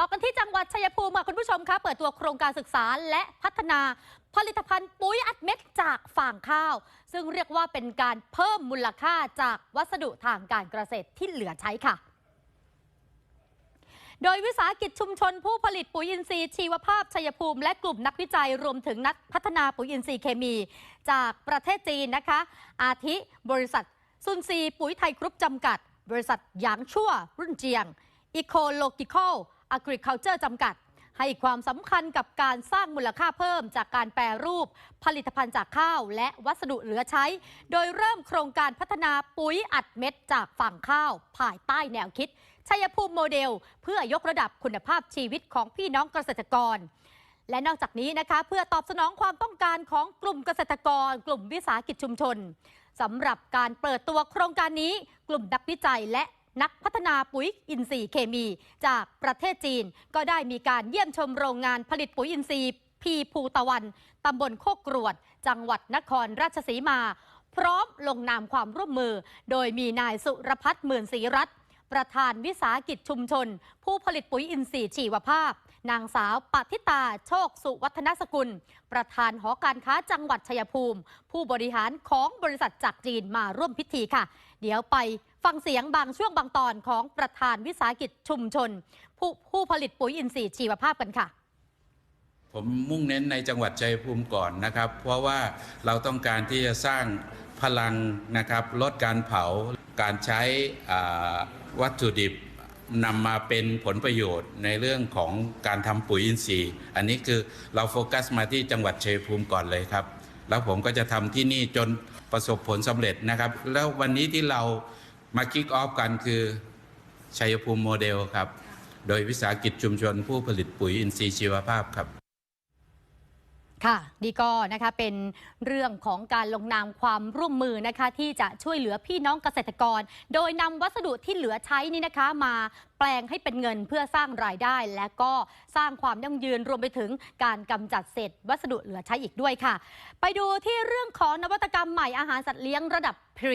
ต่อกันที่จังหวัดชัยภูมิค่ะคุณผู้ชมคะเปิดตัวโครงการศึกษาและพัฒนาผลิตภัณฑ์ปุ๋ยอัดเม็ดจากฟางข้าว ซึ่งเรียกว่าเป็นการเพิ่มมูลค่าจากวัสดุทางการเกษตรที่เหลือใช้ค่ะ โดยวิสาหกิจชุมชนผู้ผลิตปุ๋ยอินทรีย์ชีวภาพชัยภูมิ และกลุ่มนักวิจัยรวมถึงนักพัฒนาปุ๋ยอินทรีย์เคมี จากประเทศจีนนะคะ อาทิบริษัทซุนซีปุ๋ยไทยกรุ๊ปจำกัด บริษัทหยางชั่วรุ่นเจียง Ecological Agriculture จำกัด ให้ความสำคัญกับการสร้างมูลค่าเพิ่มจากการแปรรูป ผลิตภัณฑ์จากข้าวและวัสดุเหลือใช้ โดยเริ่มโครงการพัฒนาปุ๋ยอัดเม็ดจากฝั่งข้าว ภายใต้แนวคิด ชัยภูมิโมเดล เพื่อยกระดับคุณภาพชีวิตของพี่น้องเกษตรกรและนอกจากนี้นะคะเพื่อตอบสนองความต้องการของกลุ่มเกษตรกร กลุ่มวิสาหกิจชุมชนสำหรับการเปิดตัวโครงการนี้ กลุ่มนักวิจัยและ นักพัฒนาปุ๋ยอินทรีย์เคมี จากประเทศจีน ก็ได้มีการเยี่ยมชมโรงงานผลิตปุ๋ยอินทรีย์พีภูตะวัน ตำบลโคกกรวด จังหวัดนครราชสีมา พร้อมลงนามความร่วมมือ โดยมีนายสุรพัฒน์หมื่นศรีรัตน์ประธานวิสาหกิจชุมชน ผู้ผลิตปุ๋ยอินทรีย์ชีวภาพ นางสาวปฏิตาโชคสุวัฒนสกุล ประธานหอการค้าจังหวัดชัยภูมิ ผู้บริหารของบริษัทจากจีนมาร่วมพิธีค่ะ เดี๋ยวไปฟังเสียงบางช่วงบางตอนของประธานวิสาหกิจชุมชน ผู้ผู้ผลิตปุ๋ยอินทรีย์ชีวภาพกันค่ะผมมุ่งเน้นในจังหวัดชัยภูมิก่อนนะครับ เพราะว่าเราต้องการที่จะสร้างพลังนะครับ ลดการเผา การใช้วัตถุดิบ นำมาเป็นผลประโยชน์ในเรื่องของการทำปุ๋ยอินทรีย์ อันนี้คือเราโฟกัสมาที่จังหวัดเชียภูมิก่อนเลยครับ แล้วผมก็จะทำที่นี่จนประสบผลสำเร็จนะครับ แล้ววันนี้ที่เรามาคิกออฟกันคือชัยภูมิโมเดลครับ โดยวิสาหกิจชุมชนผู้ผลิตปุ๋ยอินทรีย์ชีวภาพครับ ค่ะนี่ก็นะคะเป็นเรื่องของการลงนามความร่วมมือนะคะที่จะช่วยเหลือพี่น้องเกษตรกร โดยนำวัสดุที่เหลือใช้นี่นะคะมาแปลงให้เป็นเงินเพื่อสร้างรายได้ และก็สร้างความยั่งยืนรวมไปถึงการกำจัดเศษวัสดุเหลือใช้อีกด้วยค่ะ ไปดูที่เรื่องของนวัตกรรมใหม่อาหารสัตว์เลี้ยงระดับพรี